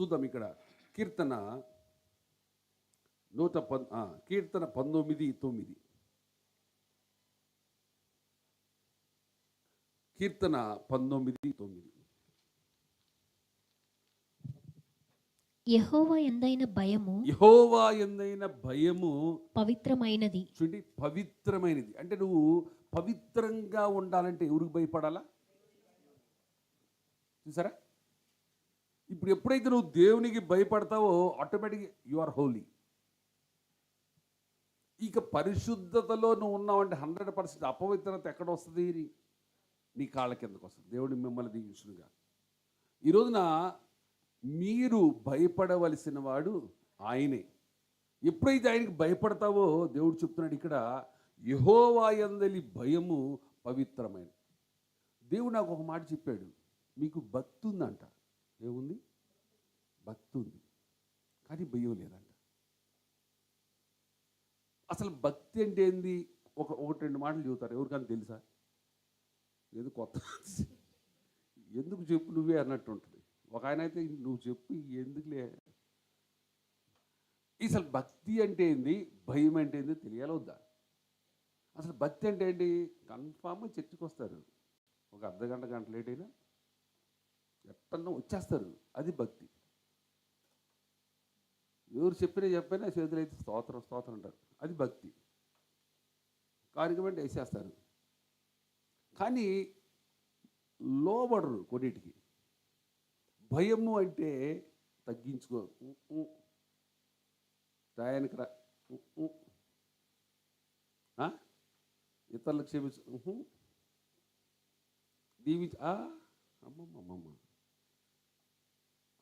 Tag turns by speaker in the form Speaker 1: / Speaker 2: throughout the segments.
Speaker 1: చూద్దాం ఇక్కడ. కీర్తన నూట పన్ కీర్తన పంతొమ్మిది తొమ్మిది. కీర్తన పంతొమ్మిది తొమ్మిది.
Speaker 2: యెహోవా ఎందైన భయము
Speaker 1: యహోవా ఎందైన భయము
Speaker 2: పవిత్రమైనది.
Speaker 1: చూడండి పవిత్రమైనది. అంటే నువ్వు పవిత్రంగా ఉండాలంటే ఎవరికి భయపడాలా? చూసారా? ఇప్పుడు ఎప్పుడైతే నువ్వు దేవునికి భయపడతావో ఆటోమేటిక్ యు ఆర్ హోలీ ఇక పరిశుద్ధతలో నువ్వు ఉన్నావంటే హండ్రెడ్ పర్సెంట్ అపవిత్రత ఎక్కడ వస్తుంది? నీ- నీ కాళ్ళ కిందకు వస్తుంది. దేవుడు మిమ్మల్ని దీవించునుగా. ఈ రోజున మీరు భయపడవలసిన వాడు ఆయనే. ఎప్పుడైతే ఆయనకి భయపడతావో దేవుడు చెప్తున్నాడు ఇక్కడ యహోవాయందలి భయము పవిత్రమైన దేవుడు నాకు ఒక మాట చెప్పాడు. మీకు భక్తి ఉందంట. ఏముంది? భక్తి ఉంది కానీ భయం లేదంట. అసలు భక్తి అంటే ఏంది? ఒక ఒకటి రెండు మాటలు చెబుతారు. ఎవరికైనా తెలుసా? ఏదో కొత్త ఎందుకు చెప్పు నువ్వే అన్నట్టు ఉంటుంది. ఒక ఆయన అయితే నువ్వు చెప్పు ఎందుకులే? అసలు భక్తి అంటే ఏంది? భయం అంటే ఏంది? తెలియాలొద్దా అసలు భక్తి అంటే ఏంటి? కన్ఫామ్గా చర్చకు వస్తారు ఒక అర్ధ గంట గంట లేట్ అయినా ఎట్టన్నా వచ్చేస్తారు. అది భక్తి. ఎవరు చెప్పినా చెప్పినా చేతులు అయితే స్తోత్రం స్తోత్రం అంటారు. అది భక్తి. కార్యక్రమం వేసేస్తారు. కానీ లోబడరు కొన్నిటికి. భయము అంటే తగ్గించుకో. టయానికి రా. ఇతరులకు క్షమించు. దీవించ. అమ్మమ్మ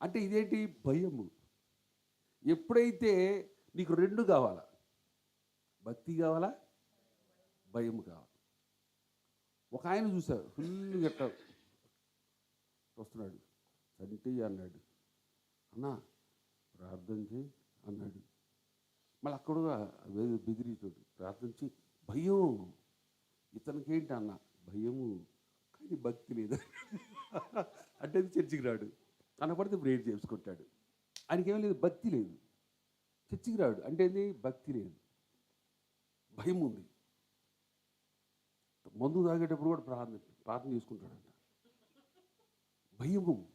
Speaker 1: అంటే ఇదేంటి? భయము. ఎప్పుడైతే నీకు రెండు కావాలా? భక్తి కావాలా? భయం కావాలి? ఒక ఆయన చూశారు ఫుల్ గట్ట వస్తున్నాడు. చంటి అన్నాడు. అన్నా ప్రార్థన చేయి అన్నాడు. మళ్ళీ అక్కడ బెదిరించాడు ప్రార్థన చేయి భయం. ఇతనికి ఏంటి అన్న? భయము. కానీ భక్తి లేదు? అంటే చర్చికి రాడు. కనపడితే ప్రేయర్ చేసుకుంటాడు. ఆయనకేం లేదు భక్తి లేదు. చర్చికి రాడు. అంటే ఏంది? భక్తి లేదు. భయం ఉంది. మందు తాగేటప్పుడు కూడా ప్రార్థన ప్రార్థన చేసుకుంటాడంట. భయము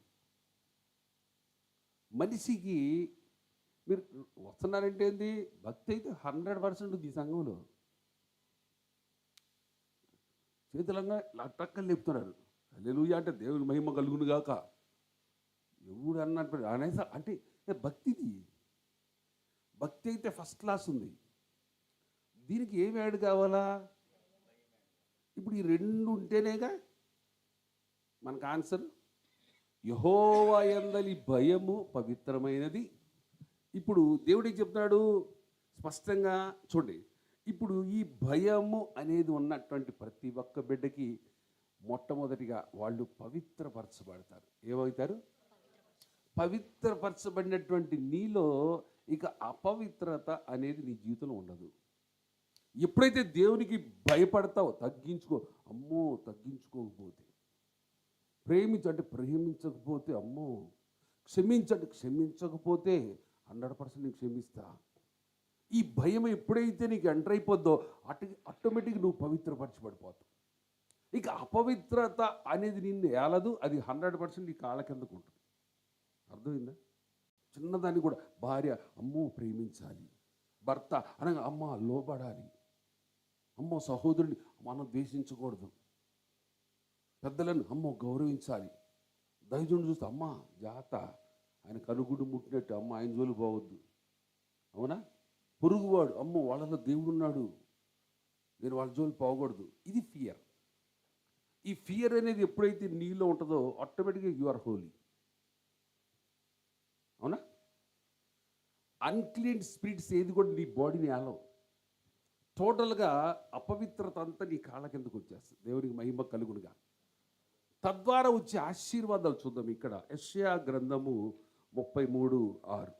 Speaker 1: మనిషికి మీరు వస్తున్నారంటే ఏంది? భక్తి అయితే హండ్రెడ్ పర్సెంట్ ఉంది ఈ సంఘంలో. చేతులంగా లట్టక్కలు లేపుతున్నారు. అల్లెలుయ్య అంటే దేవుని మహిమ కలుగును గాక ఎవడు అన్నట్టు అనేసా అంటే భక్తిది? భక్తి అయితే ఫస్ట్ క్లాస్ ఉంది. దీనికి ఏమి యాడ్ కావాలా? ఇప్పుడు ఈ రెండు ఉంటేనేగా మనకు ఆన్సర్. యహోవాయందలి భయము పవిత్రమైనది. ఇప్పుడు దేవుడికి చెప్తున్నాడు? స్పష్టంగా చూడండి. ఇప్పుడు ఈ భయము అనేది ఉన్నటువంటి ప్రతి ఒక్క బిడ్డకి మొట్టమొదటిగా వాళ్ళు పవిత్రపరచబడతారు. ఏమవుతారు? పవిత్రపరచబడినటువంటి నీలో ఇక అపవిత్రత అనేది నీ జీవితంలో ఉండదు. ఎప్పుడైతే దేవునికి భయపడతావో తగ్గించుకో అమ్మో తగ్గించుకోకపోతే ప్రేమించంటే ప్రేమించకపోతే అమ్మో క్షమించండి క్షమించకపోతే హండ్రెడ్ పర్సెంట్ నీకు క్షమిస్తా. ఈ భయం ఎప్పుడైతే నీకు ఎంటర్ అయిపోద్దో అటు ఆటోమేటిక్ నువ్వు పవిత్రపరచబడిపోతావు. ఇక అపవిత్రత అనేది నిన్ను ఏలదు అది హండ్రెడ్ పర్సెంట్ నీ కాళ్ళ కిందకు ఉంటుంది. అర్థమైందా? చిన్నదాన్ని కూడా భార్య అమ్మో ప్రేమించాలి. భర్త అనగా అమ్మ లోబడాలి. అమ్మో సహోదరుని మనం ద్వేషించకూడదు. పెద్దలను అమ్మో గౌరవించాలి. దైవజుని చూస్తే అమ్మ జాత. ఆయన కనుగుడు ముట్టినట్టు అమ్మ ఆయన జోలు పోవద్దు. అవునా? పొరుగువాడు అమ్మో వాళ్ళలో దేవుడు ఉన్నాడు. నేను వాళ్ళ జోలు పోకూడదు. ఇది ఫియర్ ఈ ఫియర్ అనేది ఎప్పుడైతే నీలో ఉంటుందో ఆటోమేటిక్గా యు ఆర్ హోలీ అవునా అన్క్లీన్ స్పిరిట్స్ ఏది కూడా నీ బాడీని ఆలవు టోటల్గా అపవిత్రత అంతా నీ కాళ్ళ కిందకు వచ్చేస్తుంది. దేవునికి మహిమ కలుగునుగా. తద్వారా వచ్చే ఆశీర్వాదాలు చూద్దాం ఇక్కడ. యష్యా గ్రంథము ముప్పై మూడు ఆరు.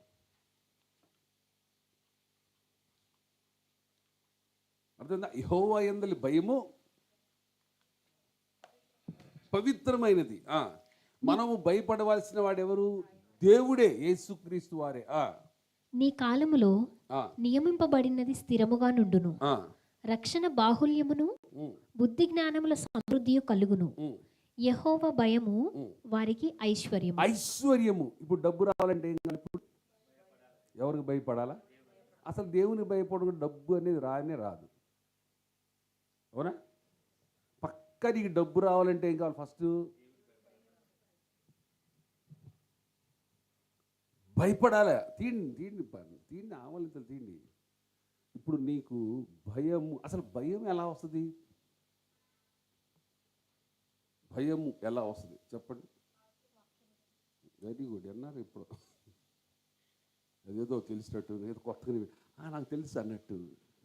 Speaker 1: అర్థమైందా? యహోవా ఎందలి భయము పవిత్రమైనది. మనము భయపడవలసిన వాడెవరు? దేవుడే యేసుక్రీస్తు వారే. ఆ,
Speaker 2: నీ కాలములో నియమింపబడినది స్థిరముగా నుండును. రక్షణ బాహుల్యమును బుద్ధి జ్ఞానముల సమృద్ధియు కలుగును. యహోవ భయము. వారికి ఐశ్వర్యము.
Speaker 1: ఐశ్వర్యము. ఇప్పుడు డబ్బు రావాలంటే ఏం ఇప్పుడు? ఎవరికి భయపడాలా? అసలు దేవునికి భయపడకుండా డబ్బు అనేది రానే రాదు. అవునా? పక్క నీకు డబ్బు రావాలంటే ఏం కావాలి? ఫస్ట్ భయపడాలి. తీండి తీండి తీండి ఆవలింతలు తీండి ఇప్పుడు నీకు భయం అసలు భయం ఎలా వస్తుంది? భయం ఎలా వస్తుంది? చెప్పండి. వెరీ గుడ్ అన్నారు ఇప్పుడు. అదేదో తెలిసినట్టు ఏదో కొత్తగా నాకు తెలుసు అన్నట్టు.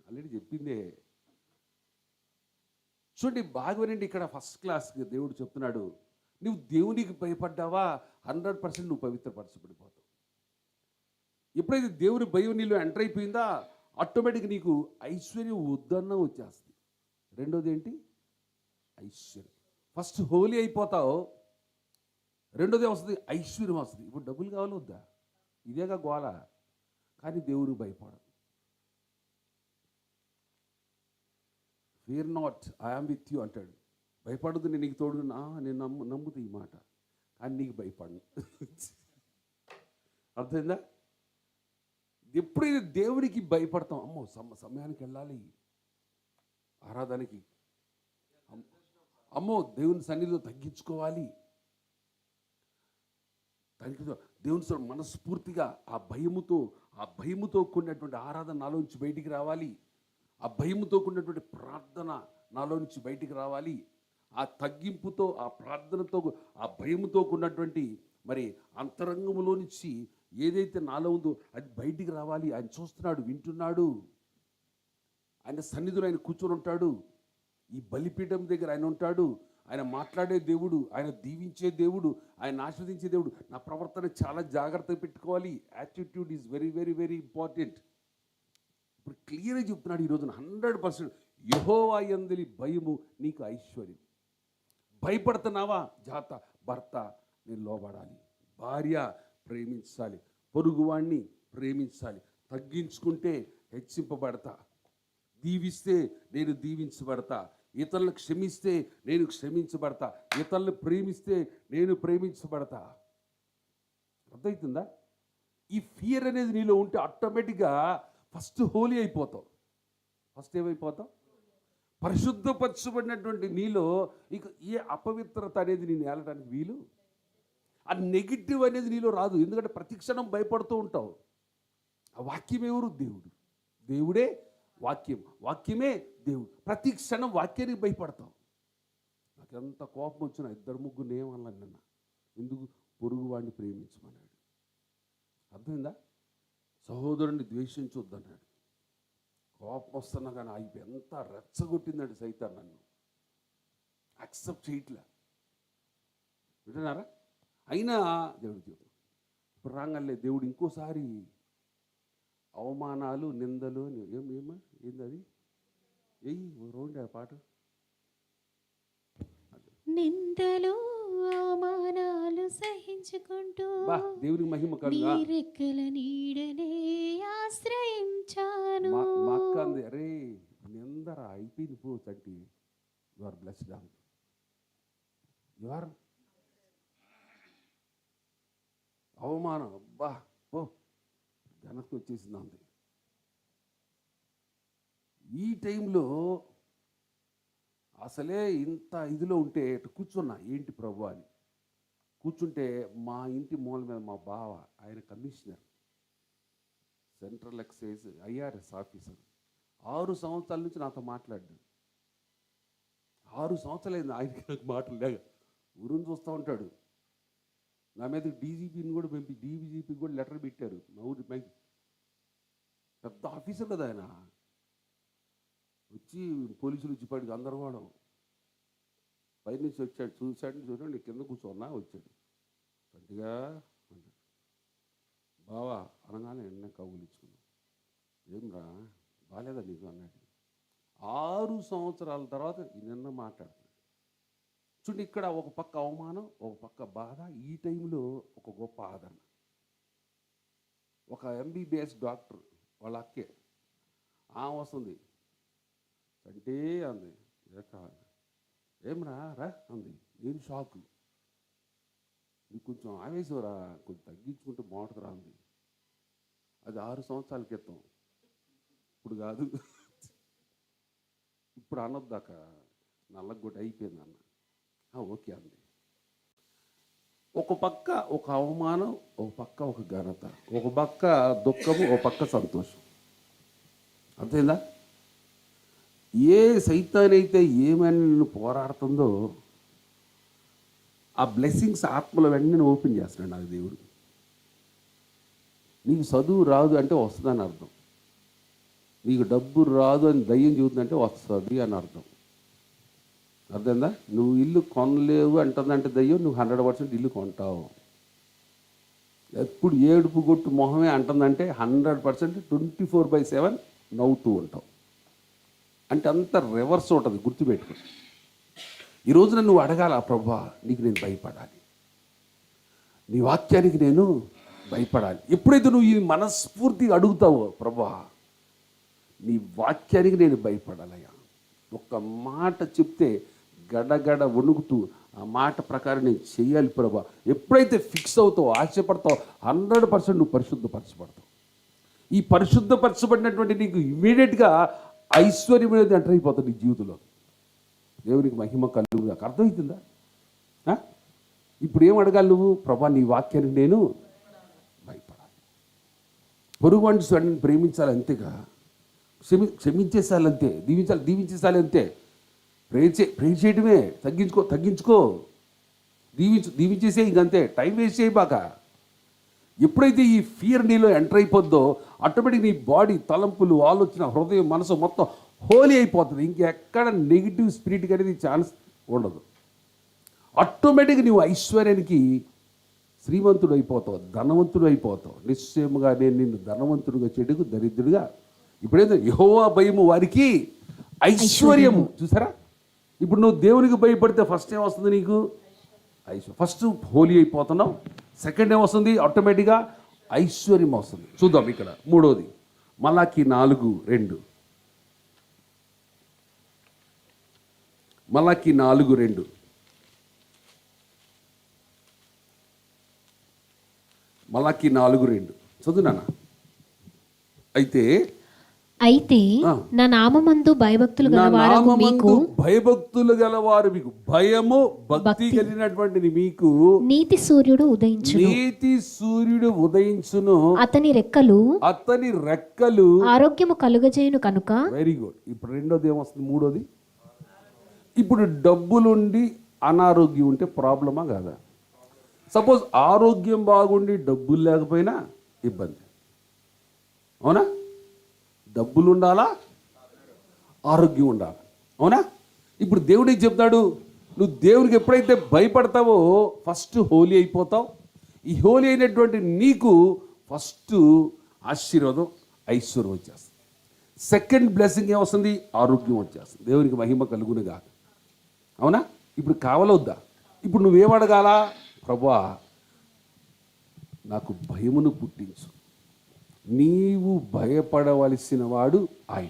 Speaker 1: ఆల్రెడీ చెప్పిందే. చూడండి బాగోనండి ఇక్కడ ఫస్ట్ క్లాస్ దేవుడు చెప్తున్నాడు నువ్వు దేవునికి భయపడ్డావా? హండ్రెడ్ పర్సెంట్ నువ్వు పవిత్రపరచబడిపోతావు. ఎప్పుడైతే దేవుని భయం నీళ్ళు ఎంటర్ అయిపోయిందా ఆటోమేటిక్ నీకు ఐశ్వర్యం వద్దన్న వచ్చేస్తుంది. రెండోది ఏంటి? ఐశ్వర్యం. ఫస్ట్ హోలీ అయిపోతావు. రెండోది వస్తుంది ఐశ్వర్యం వస్తుంది. ఇప్పుడు డబ్బులు కావాలి వద్దా? ఇదేగా గోల. కానీ దేవుడు భయపడదు fear not I am with you అంటాడు. భయపడదు నేను నీకు తోడు నేను నమ్ము నమ్ముతా ఈ మాట. కానీ నీకు భయపడను. అర్థమైందా? ఎప్పుడైతే దేవుడికి భయపడతాం? అమ్మో సమ సమయానికి వెళ్ళాలి. ఆరాధనకి. అమ్మో దేవుని సన్నిధిలో తగ్గించుకోవాలి. తగ్గించు దేవుని మనస్ఫూర్తిగా ఆ భయముతో ఆ భయముతో కూడినటువంటి ఆరాధన నాలో నుంచి బయటికి రావాలి. ఆ భయముతో కూడినటువంటి ప్రార్థన నాలో నుంచి బయటికి రావాలి. ఆ తగ్గింపుతో ఆ ప్రార్థనతో ఆ భయముతో కూడినటువంటి మరి అంతరంగములో నుంచి ఏదైతే నాలో ఉందో అది బయటికి రావాలి ఆయన చూస్తున్నాడు వింటున్నాడు. ఆయన సన్నిధిలో ఆయన కూర్చొని ఉంటాడు. ఈ బలిపీఠం దగ్గర ఆయన ఉంటాడు. ఆయన మాట్లాడే దేవుడు ఆయన దీవించే దేవుడు ఆయన ఆస్వాదించే దేవుడు. నా ప్రవర్తన చాలా జాగ్రత్తగా పెట్టుకోవాలి. Attitude is very very very important ఇప్పుడు క్లియర్గా చెప్తున్నాడు ఈ రోజున హండ్రెడ్ పర్సెంట్. యహోవా ఎందలి భయము నీకు ఐశ్వర్యం. భయపడుతున్నావా? జాత భర్త నేను లోబడాలి. భార్య ప్రేమించాలి. పొరుగువాణ్ణి ప్రేమించాలి. తగ్గించుకుంటే హెచ్చింపబడతా. దీవిస్తే నేను దీవించబడతా. ఇతరులను క్షమిస్తే నేను క్షమించబడతా. ఇతరులను ప్రేమిస్తే నేను ప్రేమించబడతా. అర్థమవుతుందా ఈ ఫియర్ అనేది నీలో ఉంటే ఆటోమేటిక్గా ఫస్ట్ హోలీ అయిపోతావు. ఫస్ట్ ఏమైపోతావు? పరిశుద్ధపరచబడినటువంటి నీలో ఇక ఏ అపవిత్రత అనేది నేను ఏలడానికి వీలు? ఆ నెగిటివ్ అనేది నీలో రాదు. ఎందుకంటే ప్రతి క్షణం భయపడుతూ ఉంటావు. ఆ వాక్యం ఎవరు? దేవుడు. దేవుడే వాక్యం. వాక్యమే దేవుడు. ప్రతి క్షణం వాక్యానికి భయపడతాం నాకు ఎంత కోపం వచ్చినా ఇద్దరు ముగ్గురు ఏమన్నాను నిన్న. ఎందుకు? పొరుగు వాడిని ప్రేమించమన్నాడు. అర్థమైందా? సహోదరుని ద్వేషించొద్దన్నాడు. కోపం వస్తున్నా కానీ అవి ఎంత రెచ్చగొట్టిందండి సైతాన్ నన్ను. యాక్సెప్ట్ చేయట్లే. వింటున్నారా? అయినా దేవుడు చెప్పు ఇప్పుడు రాగానే దేవుడు ఇంకోసారి అవమానాలు నిందలు అని ఏం ఏమా? ఏంది అది? ఏయ్ రోండి ఆ పాట.
Speaker 2: నిందలు అవమానాలు సహించుకుంటూ
Speaker 1: బా దేవునికి మహిమ కలుగా
Speaker 2: రెక్కల నీడనే ఆశ్రయించాను.
Speaker 1: మా అక్క అంది అరే నిందర? అయిపోయింది పో Chanti. You are blessed you are అవమానం. అబ్బా! ఓ! ఘనత వచ్చేసింది అంది ఈ టైంలో అసలే ఇంత ఇదిలో ఉంటే కూర్చున్నా ఏంటి ప్రభు అని. కూర్చుంటే మా ఇంటి మూల మీద మా బావ ఆయన commissioner central excise I R S officer. ఆరు సంవత్సరాల నుంచి నాతో మాట్లాడాడు ఆరు సంవత్సరాలైంది ఆయనకి నాకు మాటలు లేక. ఊరిని చూస్తూ ఉంటాడు. నా మీద డీజీపీని కూడా పంపి డీజీపీకి కూడా లెటర్ పెట్టారు. మా ఊరి బ్యాంక్ పెద్ద ఆఫీసర్ కదా ఆయన. వచ్చి పోలీసులు వచ్చి పడికి గందరగోళం. పైనుంచి వచ్చాడు చూశాడు చూడండి కింద కూర్చోన్నా వచ్చాడు. గట్టిగా అంటాడు. బావా అనగానే ఎన్న కౌగులించుకున్నాం ఏంరా బాగాలేదా నీకు అన్నాడు. ఆరు సంవత్సరాల తర్వాత నిన్న మాట్లాడుతున్నాడు. చూడండి ఇక్కడ ఒక పక్క అవమానం ఒక పక్క బాధ ఈ టైంలో ఒక గొప్ప ఆదరణ. ఒక ఎంబీబీఎస్ డాక్టర్ వాళ్ళ అక్కే ఆమె వస్తుంది. అంటే అంది ఏమరా రా అంది. నేను షాకు నీకు కొంచెం ఆవేశంరా కొంచెం తగ్గించుకుంటే బాగుంటుందిరా అంది. అది ఆరు సంవత్సరాల క్రితం. ఇప్పుడు కాదు. ఇప్పుడు అనొద్దాక నల్లగొడ్డ అయిపోయింది అన్న. ఓకే అంది ఒక పక్క ఒక అవమానం ఒక పక్క ఒక ఘనత ఒక పక్క దుఃఖము ఒక పక్క సంతోషం. అంతేందా ఏ సైతానైతే ఏమని నిన్ను పోరాడుతుందో ఆ బ్లెస్సింగ్స్ ఆత్మల వెంటనే ఓపెన్ చేస్తున్నాడు నాకు దేవుడు. నీకు చదువు రాదు అంటే వస్తుందని అర్థం. నీకు డబ్బు రాదు అని దయ్యం చెబుతుందంటే వస్తుంది అని అర్థం. అర్థమైందా? నువ్వు ఇల్లు కొనలేవు అంటుందంటే దయ్యం నువ్వు హండ్రెడ్ పర్సెంట్ ఇల్లు కొంటావు. ఎప్పుడు ఏడుపు కొట్టు మొహమే అంటుందంటే hundred percent twenty four by seven నవ్వుతూ ఉంటావు. అంటే అంత రివర్స్ ఉంటుంది గుర్తుపెట్టుకో. ఈ రోజున నువ్వు అడగాల ప్రభా నీకు నేను భయపడాలి. నీ వాక్యానికి నేను భయపడాలి. ఎప్పుడైతే నువ్వు ఈ మనస్ఫూర్తిగా అడుగుతావో ప్రభా నీ వాక్యానికి నేను భయపడాలయ్యా. ఒక్క మాట చెప్తే గడగడ వణుకుతూ ఆ మాట ప్రకారం నేను చేయాలి ప్రభా. ఎప్పుడైతే ఫిక్స్ అవుతావో ఆశపడతావో హండ్రెడ్ పర్సెంట్ నువ్వు పరిశుద్ధపరచబడతావు. ఈ పరిశుద్ధపరచబడినటువంటి నీకు ఇమీడియట్గా ఐశ్వర్యం అనేది ఎంటర్ అయిపోతుంది నీ జీవితంలో దేవునికి మహిమ కలుగు నాకు అర్థమవుతుందా ఇప్పుడు ఏం అడగాలి నువ్వు? ప్రభా నీ వాక్యానికి నేను భయపడాలి. పొరుగు వంటి ప్రేమించాలి అంతేగా. క్షమి క్షమించేసాలంతే దీవించాలి దీవించేసాలి అంతే ప్రేర్ చే ప్రేర్ చేయడమే తగ్గించుకో తగ్గించుకో. దీవించు దీవించేసే ఇంకంతే. టైం వేస్ట్ చేయబాక. ఎప్పుడైతే ఈ ఫియర్ నీలో ఎంటర్ అయిపోద్దో ఆటోమేటిక్ నీ బాడీ తలంపులు ఆలోచన హృదయం మనసు మొత్తం హోలీ అయిపోతుంది. ఇంకెక్కడ నెగిటివ్ స్పిరిట్కి అనేది ఛాన్స్ ఉండదు. ఆటోమేటిక్గా నువ్వు ఐశ్వర్యానికి శ్రీమంతుడు అయిపోతావు ధనవంతుడు అయిపోతావు. నిశ్చయముగా నేను నిన్ను ధనవంతుడుగా చెడుగు దరిద్రుడిగా. ఇప్పుడేదో యహోవా భయము వారికి ఐశ్వర్యము. చూసారా? ఇప్పుడు నువ్వు దేవునికి భయపడితే ఫస్ట్ ఏం వస్తుంది నీకు? ఐశ్వర్యం. ఫస్ట్ హోలీ అయిపోతున్నావు. సెకండ్ ఏమొస్తుంది ఆటోమేటిక్గా ఐశ్వర్యం వస్తుంది. చూద్దాం ఇక్కడ. మూడోది. మలాకి నాలుగు రెండు. మలాకి నాలుగు రెండు. మలాకి నాలుగు రెండు. చదువునా అయితే
Speaker 2: అయితే. నా నామందు భయభక్తులు
Speaker 1: నా
Speaker 2: గలవారగు మీకు
Speaker 1: భయభక్తులు గలవారు మీకు. భయము భక్తి కలిగినటువంటి మీకు.
Speaker 2: నీతి సూర్యుడు ఉదయించు
Speaker 1: నీతి సూర్యుడు ఉదయించును.
Speaker 2: అతని రెక్కలు
Speaker 1: అతని రెక్కలు
Speaker 2: ఆరోగ్యము కలుగజేయును కనుక.
Speaker 1: వెరీ గుడ్ ఇప్పుడు రెండోది ఏమొస్తుంది? మూడోది? ఇప్పుడు డబ్బులుండి అనారోగ్యం ఉంటే ప్రాబ్లమా కాదా? సపోజ్ ఆరోగ్యం బాగుండి డబ్బులు లేకపోయినా ఇబ్బంది. అవునా? డబ్బులు ఉండాలా ఆరోగ్యం ఉండాలి అవునా? ఇప్పుడు దేవుడికి చెప్తాడు? నువ్వు దేవుడికి ఎప్పుడైతే భయపడతావో ఫస్ట్ హోలీ అయిపోతావు. ఈ హోలీ అయినటువంటి నీకు ఫస్ట్ ఆశీర్వాదం ఐశ్వర్యం వచ్చేస్తుంది. సెకండ్ బ్లెస్సింగ్ ఏమొస్తుంది? ఆరోగ్యం వచ్చేస్తుంది. దేవునికి మహిమ కలుగునుగా అవునా? ఇప్పుడు కావాలొద్దా? ఇప్పుడు నువ్వేమడగాల ప్రభా నాకు భయమును పుట్టించు. నీవు భయపడవలసిన వాడు ఆయన.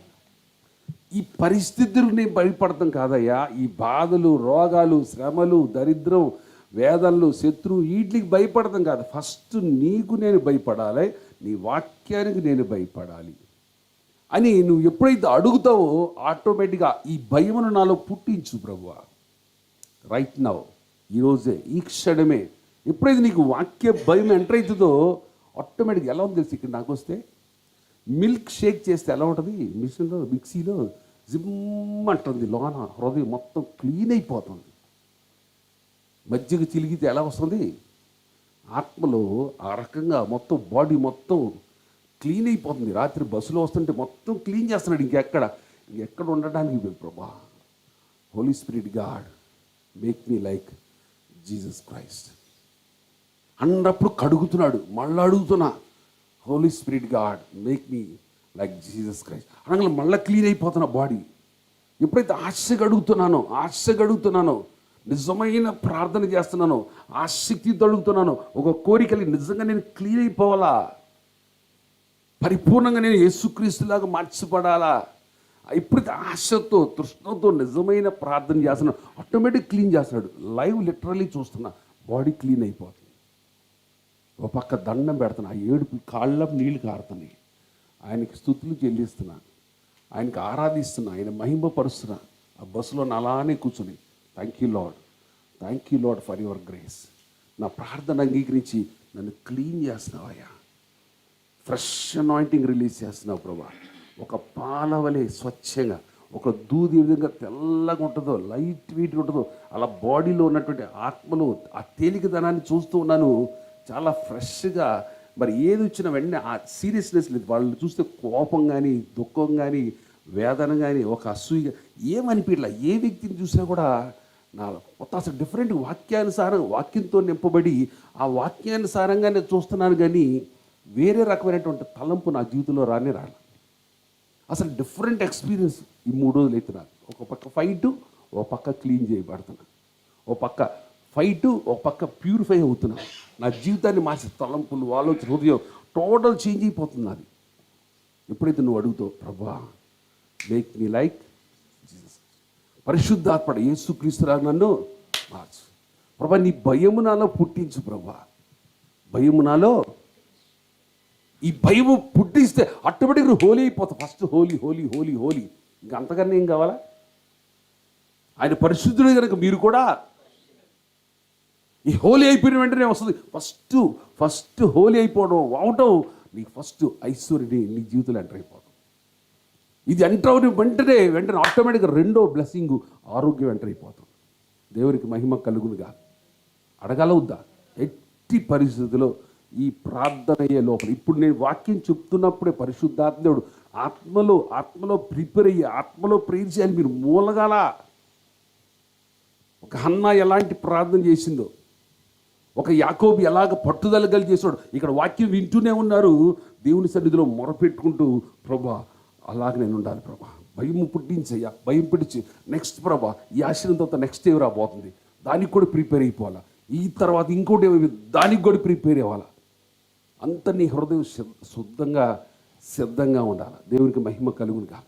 Speaker 1: ఈ పరిస్థితులు నేను భయపడతాం కాదయ్యా. ఈ బాధలు రోగాలు శ్రమలు దరిద్రం వేదనలు శత్రువు వీటికి భయపడతాం కాదు. ఫస్ట్ నీకు నేను భయపడాలి నీ వాక్యానికి నేను భయపడాలి అని నువ్వు ఎప్పుడైతే అడుగుతావో ఆటోమేటిక్గా ఈ భయమును నాలో పుట్టించు ప్రభు రైట్ నవ్ ఈరోజే ఈ క్షణమే ఎప్పుడైతే నీకు వాక్య భయం ఎంటర్ అవుతుందో ఆటోమేటిక్గా ఎలా ఉంది తెలుసు ఇక్కడ నాకు వస్తే? మిల్క్ షేక్ చేస్తే ఎలా ఉంటుంది? మిషన్లో మిక్సీలో జిమ్ అంటుంది లోన హృదయం మొత్తం క్లీన్ అయిపోతుంది. మజ్జిగ చిలిగితే ఎలా వస్తుంది? ఆత్మలో ఆ రకంగా మొత్తం బాడీ మొత్తం క్లీన్ అయిపోతుంది. రాత్రి బస్సులో వస్తుంటే మొత్తం క్లీన్ చేస్తున్నాడు ఇంకెక్కడ? ఇంకెక్కడ ఉండడానికి ప్రభా? Holy spirit God make me like Jesus Christ అన్నప్పుడు కడుగుతున్నాడు. మళ్ళీ అడుగుతున్నా holy spirit God make me like Jesus Christ అనగా మళ్ళీ క్లీన్ అయిపోతున్నా బాడీ ఎప్పుడైతే ఆశగా అడుగుతున్నానో ఆశగా అడుగుతున్నానో నిజమైన ప్రార్థన చేస్తున్నానో ఆసక్తితో అడుగుతున్నానో ఒక కోరికలు నిజంగా నేను క్లీన్ అయిపోవాలా? పరిపూర్ణంగా నేను యేసుక్రీస్తులాగా మార్చిపడాలా ఎప్పుడైతే ఆశతో తృష్ణతో నిజమైన ప్రార్థన చేస్తున్నాను ఆటోమేటిక్ క్లీన్ చేస్తున్నాడు. లైవ్ లిటరలీ చూస్తున్నా బాడీ క్లీన్ అయిపోతుంది. ఒక పక్క దండం పెడుతున్నా ఆ ఏడుపు కాళ్ళ నీళ్ళు కారుతున్నాయి. ఆయనకి స్థుతులు చెల్లిస్తున్నా ఆయనకి ఆరాధిస్తున్నా ఆయన మహిమపరుస్తున్నా. ఆ బస్సులో నా అలానే కూర్చుని thank you lord thank you lord for your grace నా ప్రార్థన అంగీకరించి నన్ను క్లీన్ చేస్తున్నావయ్యా. ఫ్రెష్ అనాయింటింగ్ రిలీజ్ చేస్తున్నావు ప్రభా. ఒక పాలవలే స్వచ్ఛంగా ఒక దూది ఏ విధంగా తెల్లగా ఉంటుందో లైట్ వెయిట్గా ఉంటుందో అలా బాడీలో ఉన్నటువంటి ఆత్మలో ఆ తేలికదనాన్ని చూస్తూ ఉన్నాను. చాలా ఫ్రెష్గా మరి ఏది వచ్చినా వెంటనే ఆ సీరియస్నెస్ లేదు. వాళ్ళు చూస్తే కోపం కానీ దుఃఖం కానీ వేదన కానీ ఒక అసూయ ఏమనిపించలే ఏ వ్యక్తిని చూసినా కూడా నా కొత్త అసలు డిఫరెంట్ వాక్యానుసారం వాక్యంతో నింపబడి ఆ వాక్యానుసారంగా నేను చూస్తున్నాను కానీ వేరే రకమైనటువంటి తలంపు నా జీవితంలో రానే రాలి. అసలు డిఫరెంట్ ఎక్స్పీరియన్స్ ఈ మూడు రోజులు అయితే నాకు. ఒక పక్క ఫైట్ ఒక పక్క క్లీన్ చేయబడుతున్నాను ఒక పక్క ఫైట్ ఒక పక్క ప్యూరిఫై అవుతున్నా. నా జీవితాన్ని మార్చే తలంపులు ఆలోచన హృదయం టోటల్ చేంజ్ అయిపోతుంది అది ఎప్పుడైతే నువ్వు అడుగుతావు ప్రభా మేక్ మీ లైక్ జీసస్ పరిశుద్ధాత్మడ యేసుక్రీస్తురా నన్ను మార్చు. ప్రభా నీ భయము నాలో పుట్టించు ప్రభా. భయము నాలో ఈ భయము పుట్టిస్తే అట్టుబడికి హోలీ అయిపోతావు. First holy holy holy holy ఇంకా అంతకన్నా ఏం కావాలా? ఆయన పరిశుద్ధుడు కనుక మీరు కూడా ఈ హోలీ అయిపోయిన వెంటనే వస్తుంది. ఫస్ట్ ఫస్ట్ హోలీ అయిపోవడం అవటం నీకు ఫస్ట్ ఐశ్వర్యుడి నీ జీవితంలో ఎంటర్ అయిపోవడం. ఇది ఎంటర్ అయిన వెంటనే వెంటనే ఆటోమేటిక్గా రెండో బ్లెస్సింగ్ ఆరోగ్యం ఎంటర్ అయిపోతాం. దేవునికి మహిమ కలుగునుగా. అడగలవుద్దా? ఎట్టి పరిస్థితిలో ఈ ప్రార్థన అయ్యే లోపల ఇప్పుడు నేను వాక్యం చెప్తున్నప్పుడే పరిశుద్ధాత్ముడు ఆత్మలో ఆత్మలో ప్రిపేర్ అయ్యి ఆత్మలో ప్రేర్ చేయాలి మీరు మూలగాల? ఒక హన్న ఎలాంటి ప్రార్థన చేసిందో ఒక యాకోబు ఎలాగ పట్టుదల కలిగి చేసాడు ఇక్కడ వాక్యం వింటూనే ఉన్నారు. దేవుని సన్నిధిలో మొరపెట్టుకుంటూ ప్రభా అలాగ నేను ఉండాలి ప్రభా. భయం పుట్టించయ్యా భయం పిడిచి. నెక్స్ట్ ప్రభా ఈ ఆశ్రయం తర్వాత నెక్స్ట్ ఏం రాబోతుంది. దానికి కూడా ప్రిపేర్ అయిపోవాలా? ఈ తర్వాత ఇంకోటి ఏమి దానికి కూడా ప్రిపేర్ అవ్వాలా? అంత నీ హృదయం శుద్ధంగా సిద్ధంగా ఉండాలి? దేవునికి మహిమ కలుగునుగా